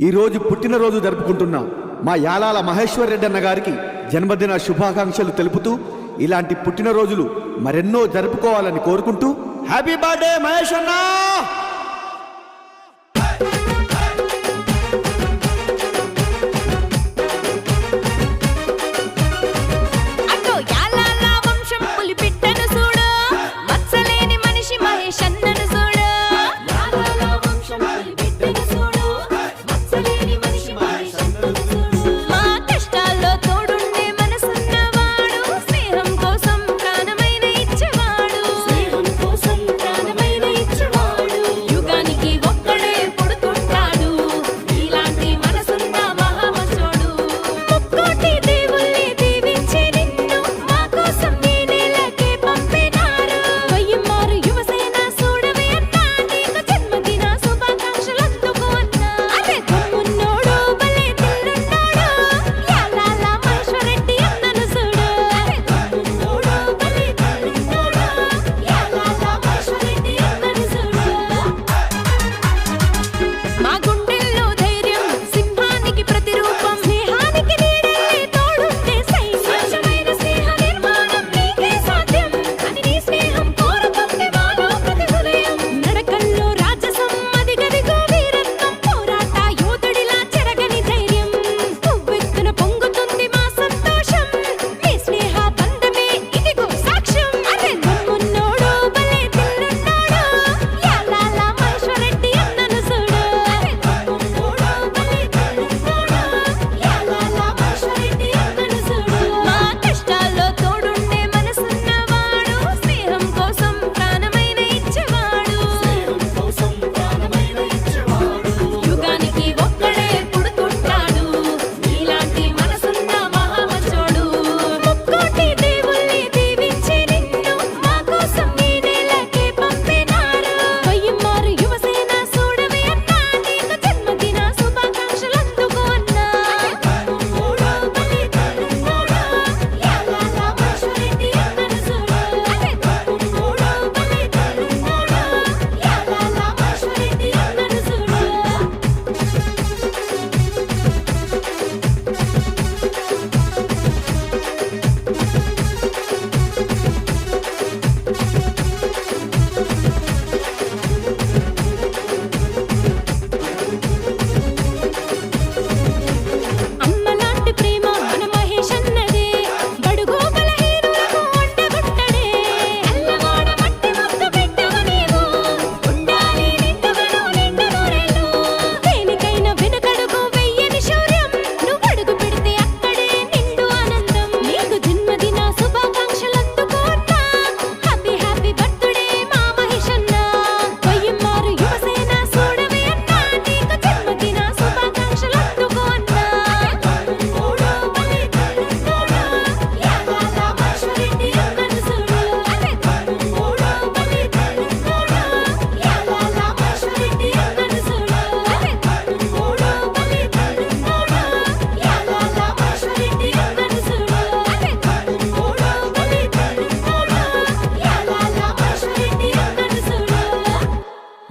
ఈరోజు పుట్టినరోజు జరుపుకుంటున్నాం. మా యాలాల మహేశ్వర్ రెడ్డి అన్న గారికి జన్మదిన శుభాకాంక్షలు తెలుపుతూ ఇలాంటి పుట్టినరోజులు మరెన్నో జరుపుకోవాలని కోరుకుంటూ హ్యాపీ బర్త్డే మహేష్ అన్నా!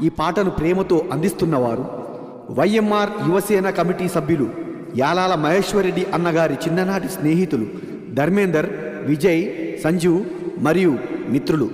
ఈ పాటను ప్రేమతో అందిస్తున్నవారు వైఎంఆర్ యువసేన కమిటీ సభ్యులు యాలాల మహేశ్వరరెడ్డి అన్నగారి చిన్ననాటి స్నేహితులు ధర్మేందర్ విజయ్ సంజీవ్ మరియు మిత్రులు.